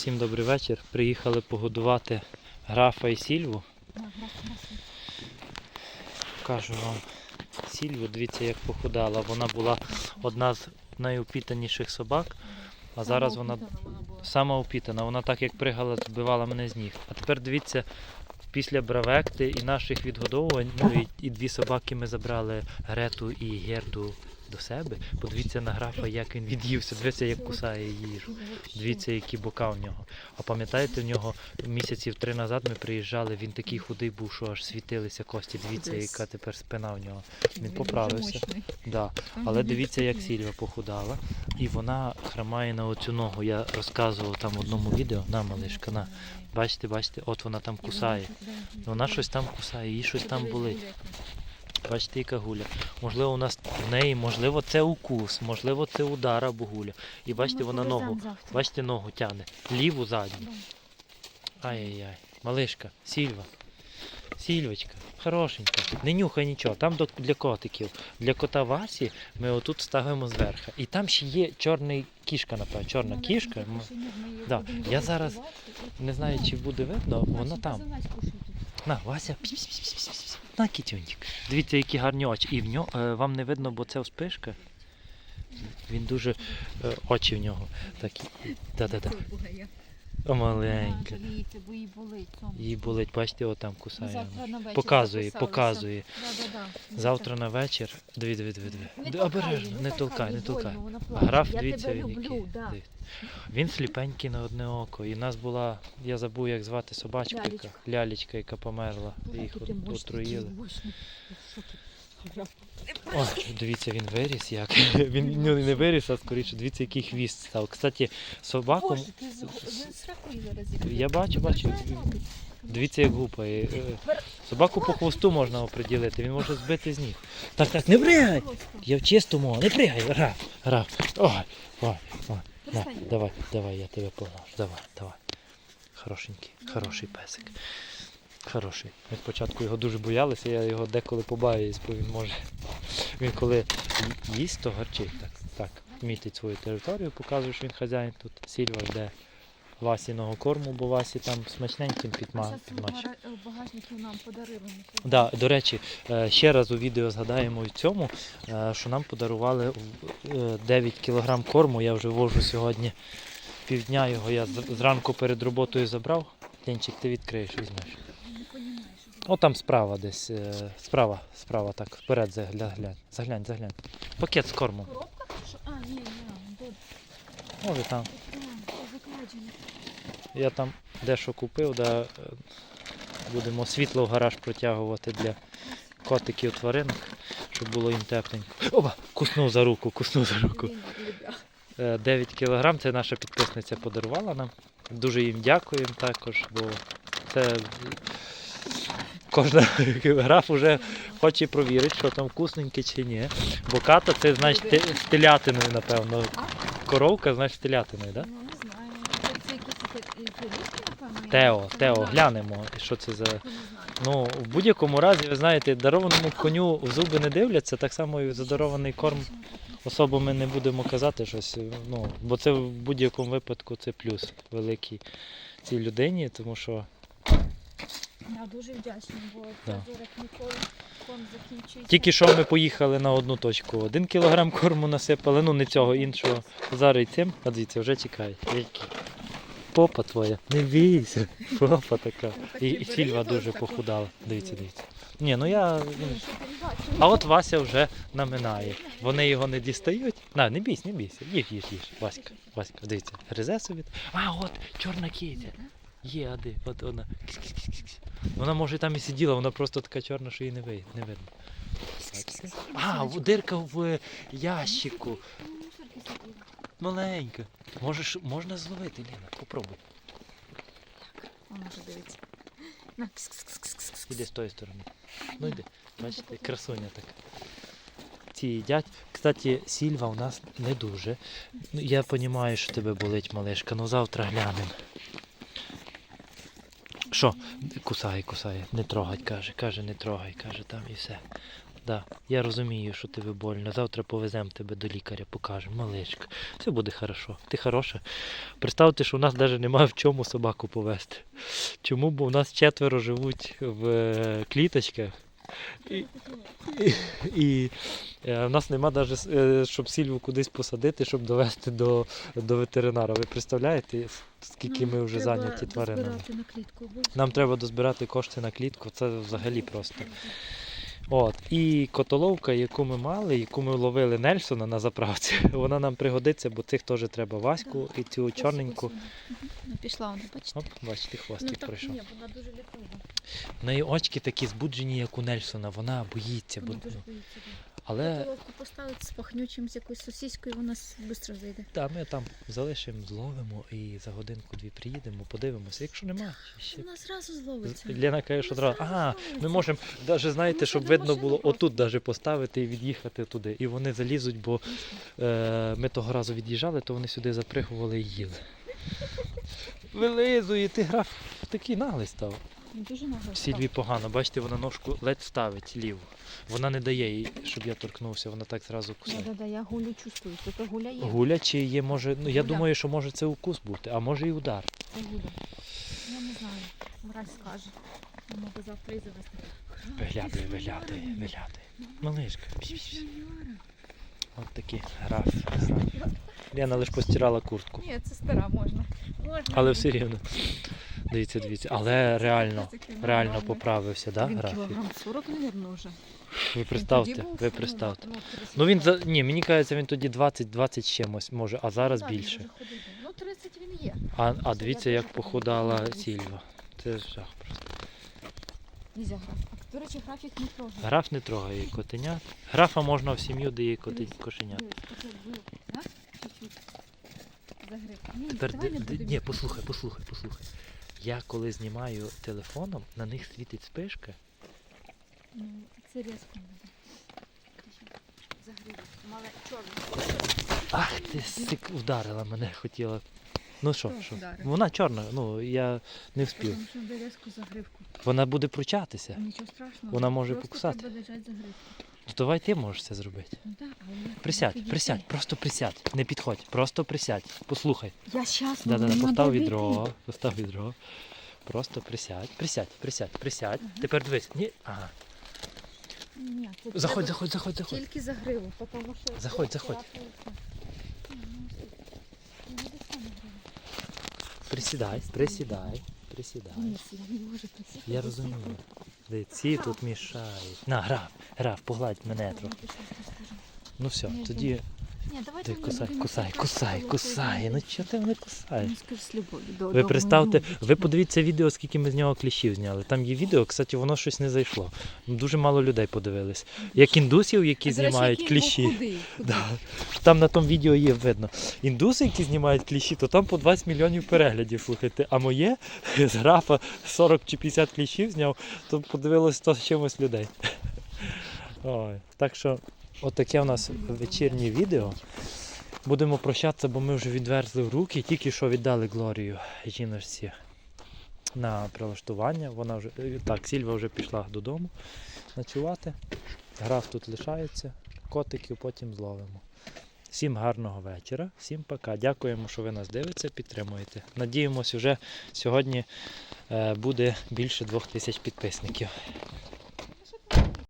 Всім добрий вечір. Приїхали погодувати графа і сільву. Покажу вам сільву. Дивіться, як похудала. Вона була одна з найупітаніших собак, а зараз вона сама упітана. Вона так як пригала, збивала мене з ніг. А тепер дивіться, після бравекти і наших відгодовувань, ну і, і дві собаки ми забрали Грету і Герду до себе. Подивіться на графа, як він від'ївся. Дивіться, як кусає їжу. Дивіться, які бока в нього. А пам'ятаєте, в нього місяців три назад ми приїжджали, він такий худий був, що аж світилися кості. Дивіться, яка тепер спина в нього. Він поправився. Да. Але дивіться, як Сільва похудала. І вона хромає на оцю ногу. Я розказував там в одному відео. На, малишка, на. Бачите, бачите, от вона там кусає. Вона щось там кусає, їй щось там болить. Бачите, яка гуля. Можливо, у нас в неї, можливо, це укус, можливо, це удар або гуля. І бачите, вона ногу. Бачите, ногу тягне. Ліву задню. Ай-яй-яй. Малишка, Сільва. Сільвочка, хорошенька. Не нюхай нічого. Там для котиків. Для кота Васі ми отут ставимо зверху. І там ще є чорний кішка, напевно. Чорна кішка. Да, я зараз Не знаю, чи буде видно, вона там. На, Вася. На, кітюнчик. Дивіться, які гарні очі. І в нього е, вам не видно, бо це вспишка. Він дуже е, очі в нього такі. Да-да-да. О, маленька. Бо їй болить. Їй болить, бачите, отам кусає. Завтра на вечір Показує, записалися. показує. Завтра на вечір. Диви, диви, диви, диви. Не Д- Обережно, не толкай, не толкай. А граф, дивіться, він який. Дивіться. Він сліпенький на одне око. І в нас була, я забув, як звати собачку, яка Лялечка. лялечка, яка померла. Їх от- отруїли. Який мощний. Я в шокі. Граф. О, дивіться, він виріс як. Він ну, не виріс, а скоріше, дивіться, який хвіст став. Кстати, собаку. Я бачу, бачу. Дивіться, як гупає. Е, Собаку по хвосту можна оприділити, він може збити з ніг. Так, так, не пригай! Я в чистому, не пригай, грав, грав. Ой, ой, ой. На, давай, давай, я тебе поглажу. Давай, давай. Хорошенький, хороший песик. Хороший. Ми спочатку його дуже боялися, я його деколи побаюсь, бо він може. Він коли їсть, то гарчить. Так, так. Мітить свою територію, показує, що він хазяїн тут. Сільва жде Васіного корму, бо Васі там смачненьким підма, підмачує. багажників нам подарили. Да, до речі, е, ще раз у відео згадаємо і цьому, е, що нам подарували е, 9 кг корму. Я вже вожу сьогодні півдня його. Я зранку перед роботою забрав. Ленчик, ти відкриєш, візьмеш. О, там справа десь. е, Справа, справа, так, вперед заглянь. Заглянь, заглянь. Пакет з кормом. Коробка? А, ні, ні. Може там. Я там дещо купив, да, е, будемо світло в гараж протягувати для котиків тваринок, щоб було їм тепленько. Опа! Куснув за руку, куснув за руку. Блін, любя. Е, 9 кілограм, це наша підписниця подарувала нам. Дуже їм дякуємо також, бо це кожна граф вже хоче провірити, що там вкусненьке чи ні. Бо ката це значить те- з телятиною, напевно. Коровка, значить з телятиною, так? Да? Ну, не знаю. Це, це якісь такі напевно? Тео, Тео, глянемо, що це за. Ну, в будь-якому разі, ви знаєте, дарованому коню в зуби не дивляться, так само і за дарований корм особо ми не будемо казати щось. Ну, бо це в будь-якому випадку це плюс великий цій людині, тому що Я дуже вдячна, бо Да. це ніколи корм закінчиться. тільки що ми поїхали на одну точку. Один кілограм корму насипали, ну не цього іншого. Зараз і цим, а дивіться, вже чекають. Попа твоя, не бійся, попа така. І, і Сільва дуже похудала. Дивіться, дивіться. Ні, ну я. Бачив. А от Вася вже наминає. Вони його не дістають. На, не бійся, не бійся. Їж, їж, їж. Васька, Васька, дивіться, гризе собі. А, от, чорна киця. Є, ади, от вона. Вона може там і сиділа, вона просто така чорна, що її не видно. Не видно. А, дирка в е, ящику. Маленька. Можеш, можна зловити, Ліна, попробуй. Вона. На, кс-кс-кс-кс-кс. Іди з тої сторони. Ну йди. Бачите, красуня така. Ці їдять. Кстати, сільва у нас не дуже. Ну, Я розумію, що тебе болить, малишка, ну завтра глянемо. Що? Кусає, кусає. Не трогать, каже. Каже, не трогай, каже, там і все. Да. Я розумію, що тебе больно. Завтра повеземо тебе до лікаря, покажемо, маличка. Все буде хорошо. Ти хороша. Представте, що у нас навіть немає в чому собаку повезти. Чому? Бо у нас четверо живуть в е, кліточках. І, і, і е, в нас нема навіть, щоб сільву кудись посадити, щоб довести до, до ветеринара. Ви представляєте, скільки ми вже зайняті тваринами? на клітку. Нам треба дозбирати кошти на клітку, це взагалі просто. От. І котоловка, яку ми мали, яку ми ловили Нельсона на заправці, вона нам пригодиться, бо цих теж треба Ваську і цю чорненьку. Ну, пішла вона, бачите? Оп, бачите, ну, так, прийшов. ні, вона дуже лякова. В неї очки такі збуджені, як у Нельсона, вона боїться. Бо... Дуже боїться. да. Але Головку поставити з пахнючим, з якоюсь сосіскою, вона швидко зайде. та, ми там залишимо, зловимо і за годинку-дві приїдемо, подивимося. Якщо нема, ще. Вона зразу зловиться. Лена каже, що зразу Ага, ми можемо, навіть знаєте, Ми щоб видно машину було просто. отут даже поставити і від'їхати туди. І вони залізуть, бо е, ми того разу від'їжджали, то вони сюди запригували і їли. Вилизує, ти граф такий наглий став. Дуже нагадав. Сільві погано, бачите, вона ножку ледь ставить ліву. Вона не дає їй, щоб я торкнувся, вона так зразу кусає. да, да, я гулю чувствую. Тут гуля є. Гуля чи є, може, ну я Гуля. думаю, що може це укус бути, а може і удар. Це гуля. Я не знаю. Мразь скаже. Би завтра і завести. Виглядає, виглядає, виглядає. Малишка. От такі граф. граф. Лена лише постирала куртку. Ні, це стара можна. Можна. Але все рівно. Дивіться, дивіться. Але реально, реально поправився, да, Він графік? кілограм 40, мабуть, вже. Ви представте, ви представте. ну, 30 Ну він за. Ні, мені кажеться, він тоді 20-20 з чимось може, а зараз більше. Ну, 30 він є. А, а дивіться, як похудала. Сільва. Це жах просто. Нельзя графік. До речі, графік не трогає. Граф не трогає котенят. Графа можна в сім'ю, де є кошенят. Тепер ні, послухай, послухай, послухай. Я коли знімаю телефоном, на них світить спишка. Ну, це різко буде. Загреб. Мале. Ах ти сик вдарила мене, хотіла. Ну що, що? вдарив? Вона чорна, ну я не вспів. Тому що буде різко загривку. Вона буде пручатися. Нічого страшного. Вона може Просто покусати. треба держати загривку. Ну давай ти можеш це зробити. Ну так, але Присядь, підійти. присядь, просто присядь. Не підходь, просто присядь. Послухай. Я щас Да, да, да, постав відро, постав відро. Просто присядь, присядь, присядь, присядь. Ага. Тепер дивись. Ні. Ага. Ні, це Заходь, треба заходь, заходь, заходь. Тільки загриву, тому що... Заходь, заходь. ну. Ну. Присідай, присідай, присідай. Ні, я не можу присісти. Я розумію. Де ці тут мішають. На, граф, граф, погладь мене трохи. Ну все, тоді Ні, давай ти кусай, будемо кусай, кусай, кусай. Ну чого ти мене кусаєш? Ну, скажи з любов'ю. до- Ви до представте, моєї ви подивіться відео, скільки ми з нього кліщів зняли. Там є відео, кстати, воно щось не зайшло. Дуже мало людей подивились. Як індусів, які До знімають який був кліщі. худий, худий. Да. Там на тому відео є видно. Індуси, які знімають кліщі, то там по 20 мільйонів переглядів, слухайте. А моє з графа 40 чи 50 кліщів зняв, то подивилось 100 з чимось людей. Ой. Так що, отаке у нас вечірнє відео. Будемо прощатися, бо ми вже відверзли в руки, тільки що віддали Глорію жіночці на прилаштування. Вона вже е, так, Сільва вже пішла додому ночувати. Граф тут лишається, котиків потім зловимо. Всім гарного вечора, всім пока. Дякуємо, що ви нас дивитеся, підтримуєте. Надіємось, вже сьогодні е, буде більше двох тисяч підписників.